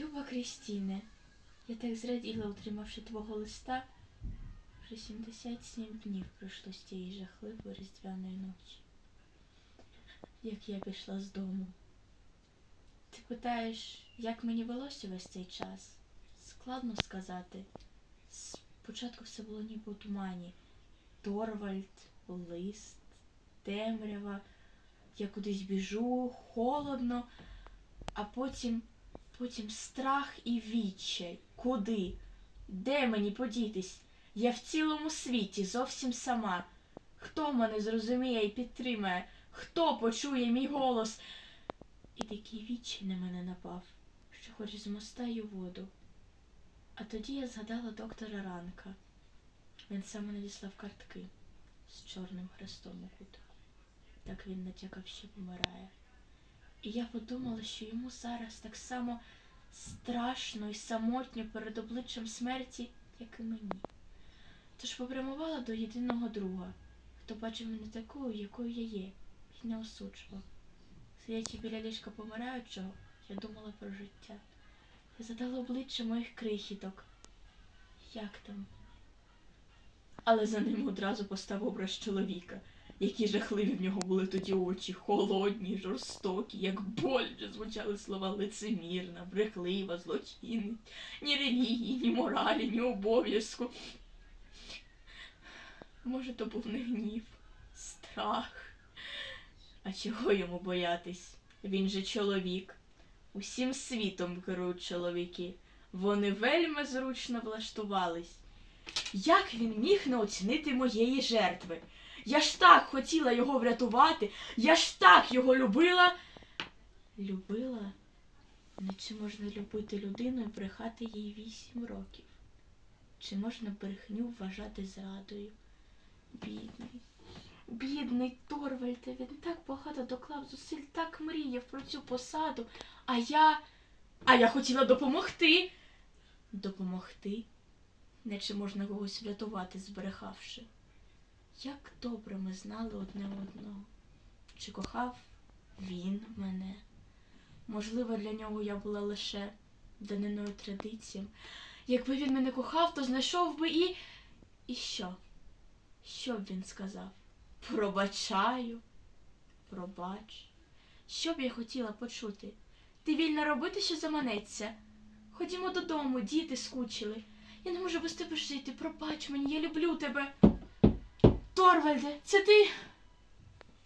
Люба Крістіне, я так зраділа, отримавши твого листа. Вже 77 днів пройшло з тієї жахливої різдвяної ночі. Як я пішла з дому. Ти питаєш, як мені велося весь цей час? Складно сказати. Спочатку все було ніби у тумані. Торвальд, лист, темрява. Я кудись біжу, холодно, а потім, потім страх і відчай. Куди? Де мені подітись? Я в цілому світі зовсім сама. Хто мене зрозуміє і підтримає? Хто почує мій голос? І такий відчай на мене напав, що хоч з моста й у воду. А тоді я згадала доктора Ранка. Він саме надіслав картки з чорним хрестом у кутику. Так він натякав, що помирає. І я подумала, що йому зараз так само страшно і самотньо перед обличчям смерті, як і мені. Тож попрямувала до єдиного друга, хто бачив мене такою, якою я є, і не осуджував. Сидячи біля ліжка помираючого, я думала про життя. Я задала обличчя моїх крихіток. Як там? Але за ним одразу постав образ чоловіка. Які жахливі в нього були тоді очі, холодні, жорстокі, як боляче звучали слова лицемірна, брехлива, злочинець, ні релігії, ні моралі, ні обов'язку. Може, то був не гнів, страх. А чого йому боятись? Він же чоловік. Усім світом керують чоловіки. Вони вельми зручно влаштувались. Як він міг не оцінити моєї жертви? Я ж так хотіла його врятувати, я ж так його любила. Любила? Ну чи можна любити людину і брехати їй вісім років? Чи можна брехню вважати зрадою? Бідний, бідний Торвальде, він так багато доклав зусиль, так мріяв про цю посаду, а я. А я хотіла допомогти. Допомогти? Наче можна когось врятувати, збрехавши. Як добре ми знали одне одного. Чи кохав він мене? Можливо, для нього я була лише даниною традиціям. Якби він мене кохав, то знайшов би і. І що? Що б він сказав? Пробачаю, пробач. Що б я хотіла почути? Ти вільна робити, що заманеться? Ходімо додому, діти скучили. Я не можу без тебе жити. Пробач мені, я люблю тебе. Торвальде, це ти?